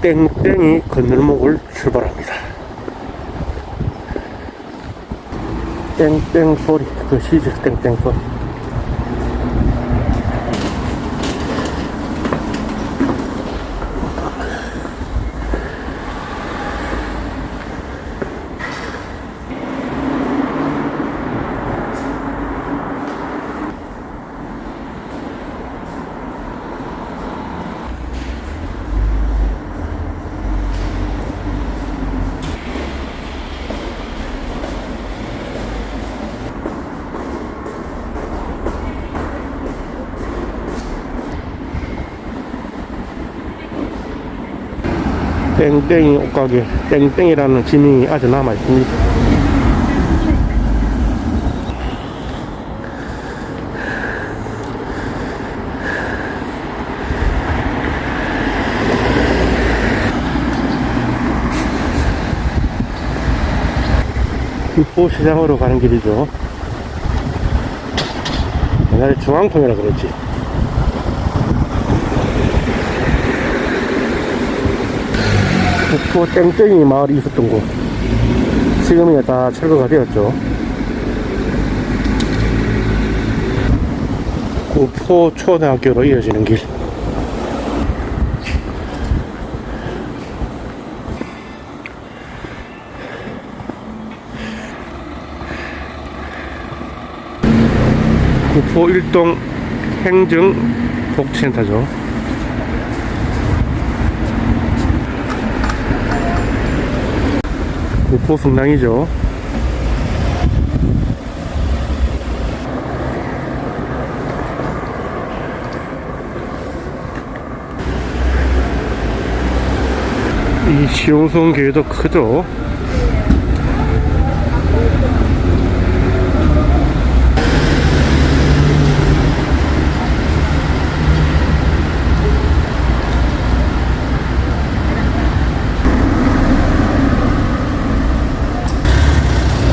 땡땡이 건널목을 출발합니다. 땡땡 소리, 그 시즈 땡땡 소리. 땡땡이 옷가게 땡땡이라는 지명이 아직 남아 있습니다. 육포시장으로 가는 길이죠. 옛날에 중앙통이라 그랬지. 북포 땡땡이 마을이 있었던 곳. 지금은 다 철거가 되었죠. 구포 초등학교로 이어지는 길. 구포 일동 행정 복지센터죠. 구포 성당이죠. 이 시용성 교회도 크죠.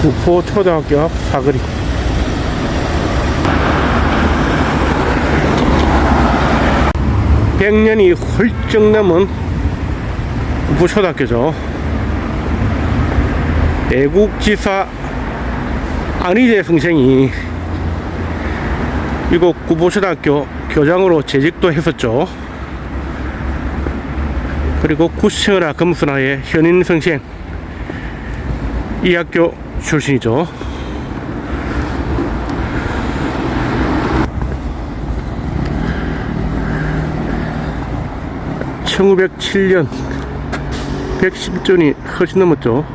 구포 초등학교 앞 사거리. 백년이 훌쩍 넘은 구포 초등학교죠. 애국지사 안희재 선생이 이곳 구포초등학교 교장으로 재직도 했었죠. 그리고 구승하나 금수나의 현인 선생 이 학교 출신이죠. (1907년) 110전이 훨씬 넘었죠.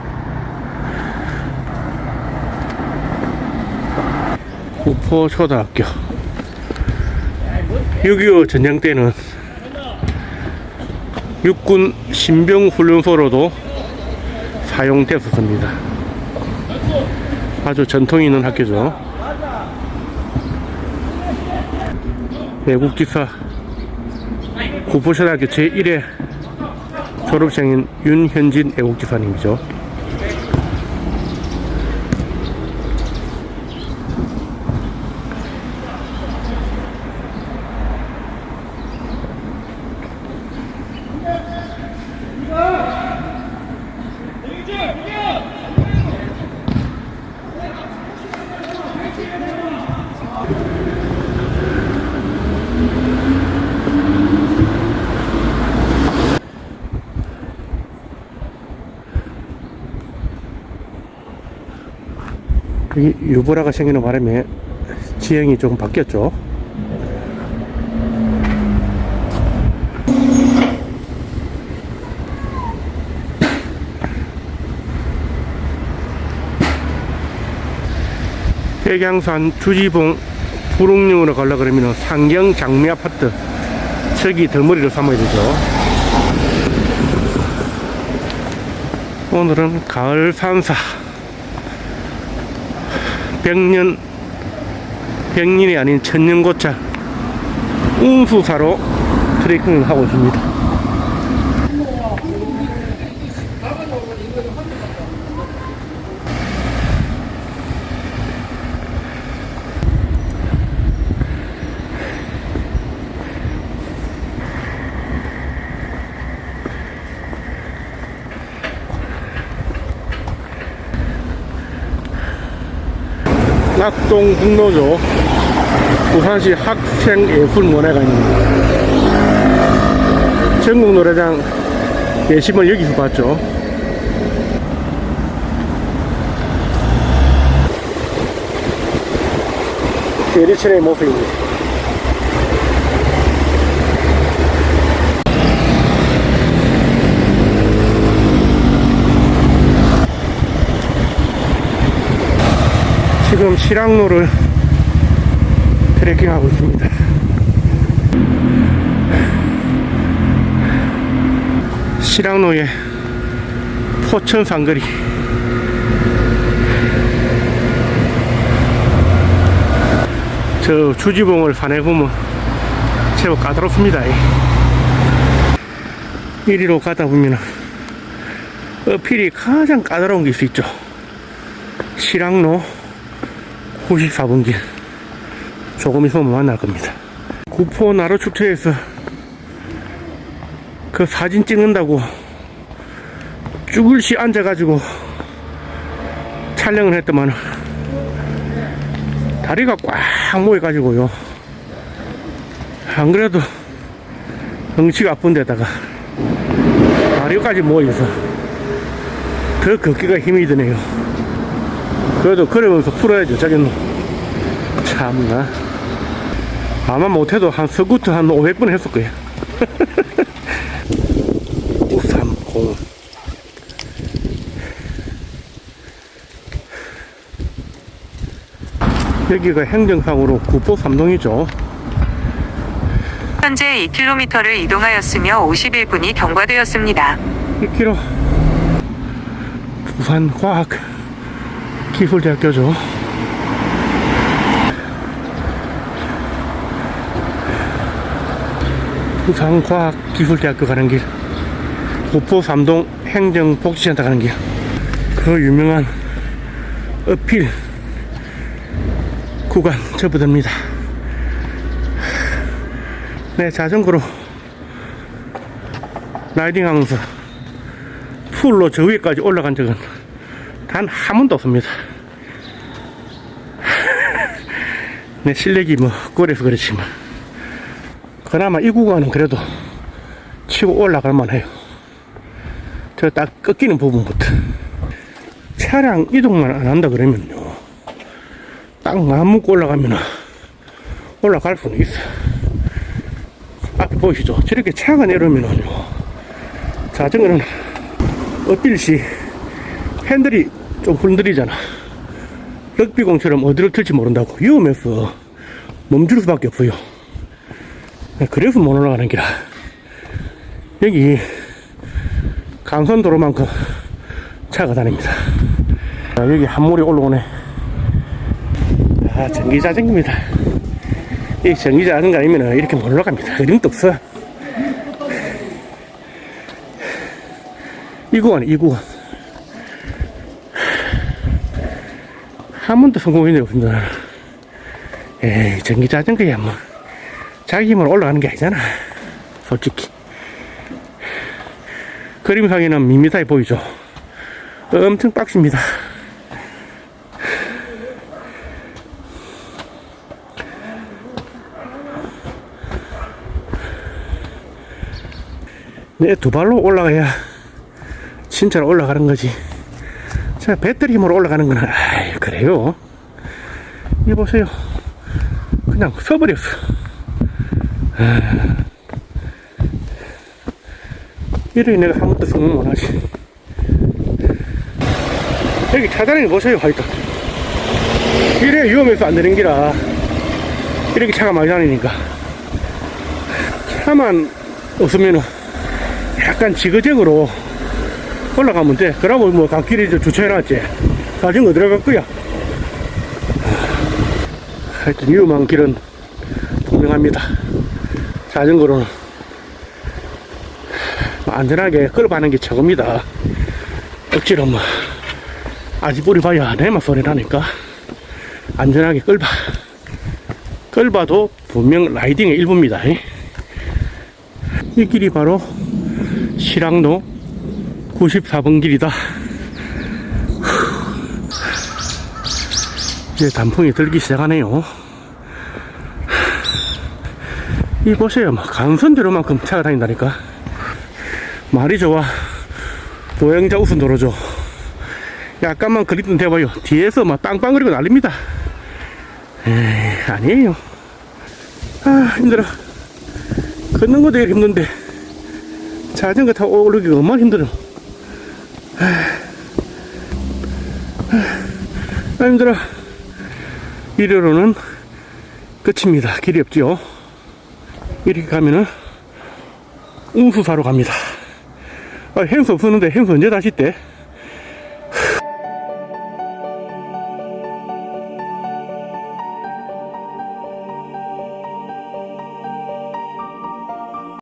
구포 초등학교 6.25 전쟁 때는 육군 신병훈련소로도 사용됐었습니다. 아주 전통 있는 학교죠. 외국기사 구포초등학교 제1회 졸업생인 윤현진 애국기사님이죠. 이 유보라가 생기는 바람에 지형이 조금 바뀌었죠. 백양산 주지봉 부릉령으로 가려 그러면 상경 장미 아파트 저기 덜머리로 삼아야 되죠. 오늘은 가을 산사 백년 백년이 아닌 천년고찰 운수사로 트레킹을 하고 있습니다. 낙동 북로죠. 부산시 학생예술문화가 있는 전국 노래장 예심을 여기서 봤죠. 대리천의 모습입니다. 지금 실항로를 트레킹하고 있습니다. 실항로의 포천 상거리 저 주지봉을 산에 보면 제법 까다롭습니다. 이리로 가다 보면 어필이 가장 까다로운 게 있을 수 있죠. 실항로 94분길 조금 있으면 만날 겁니다. 구포 나루 축제에서 그 사진 찍는다고 쭈글씨 앉아가지고 촬영을 했더만 다리가 꽉 모여가지고요. 안 그래도 덩치가 아픈 데다가 다리까지 모여서 더 걷기가 힘이 드네요. 그래도 그러면서 풀어야죠, 자기는. 참나. 아마 못해도 한 서구트 한 500번 했을 거예요. 930. 여기가 행정상으로 구포 삼동이죠. 현재 2km를 이동하였으며 51분이 경과되었습니다. 1km. 부산과학 기술대학교죠. 부산과학기술대학교 가는 길, 구포 삼동 행정복지센터 가는 길, 그 유명한 어필 구간 접어듭니다. 네, 자전거로 라이딩 하면서 풀로 저 위까지 올라간 적은 단 한 번도 없습니다. 내 실력이 뭐 꼴에서 그렇지만 그나마 이 구간은 그래도 치고 올라갈 만해요. 저 딱 꺾이는 부분부터 차량 이동만 안 한다 그러면요 딱 먹고 올라가면 올라갈 수는 있어. 앞에 보이시죠? 저렇게 차가 내려오면요 자전거는 어필시 핸들이 좀 흔들리잖아. 럭비공처럼 어디를 틀지 모른다고 위험해서 멈출 수밖에 없어요. 그래서 못 올라가는 기라. 여기 강선도로만큼 차가 다닙니다. 자, 여기 한물이 올라오네. 아, 전기자전거입니다. 이 전기자전거 아니면 이렇게 못 올라갑니다. 그림도 없어. 이 구간, 이 구간. 한 번도 적 없습니다. 에이, 전기 자전거야, 뭐. 자기 힘으로 올라가는 게 아니잖아. 솔직히. 그림상에는 밋밋하게 보이죠? 엄청 빡십니다. 내두 발로 올라가야 진짜로 올라가는 거지. 자, 배터리 힘으로 올라가는 거는, 그래요. 이 보세요. 그냥 써버렸어. 아. 이래 내가 한 번도 성공 못 하지. 여기 차단이 보세요, 하여튼. 이래 위험해서 안 되는 기라. 이렇게 차가 많이 다니니까. 차만 없으면은 약간 지그재그로 올라가면 돼. 그러면 뭐 갓길에 저 주차해놨지. 자전거 들어갈 거야. 하여튼 위험한 길은 분명합니다. 자전거로는 안전하게 끌어가는 게 최고입니다. 억지로 뭐 아지뿌리 봐야 내맛 소리 나니까 안전하게 끌봐. 끌봐도 분명 라이딩의 일부입니다. 이 길이 바로 실항로 94번 길이다. 이제 단풍이 들기 시작하네요. 이 보세요. 막 강선대로만큼 차가 다닌다니까. 말이 좋아. 보행자 우선 도로죠. 약간만 그리던 대봐요. 뒤에서 막 빵빵거리고 난립니다. 에이, 아니에요. 아, 힘들어. 걷는 것도 이렇게 힘든데. 자전거 타고 오르기가 얼마나 힘들어. 아, 힘들어. 이리로는 끝입니다. 길이 없지요. 이렇게 가면은 웅수사로 갑니다. 아, 행수 없었는데 행수 언제 다시 때?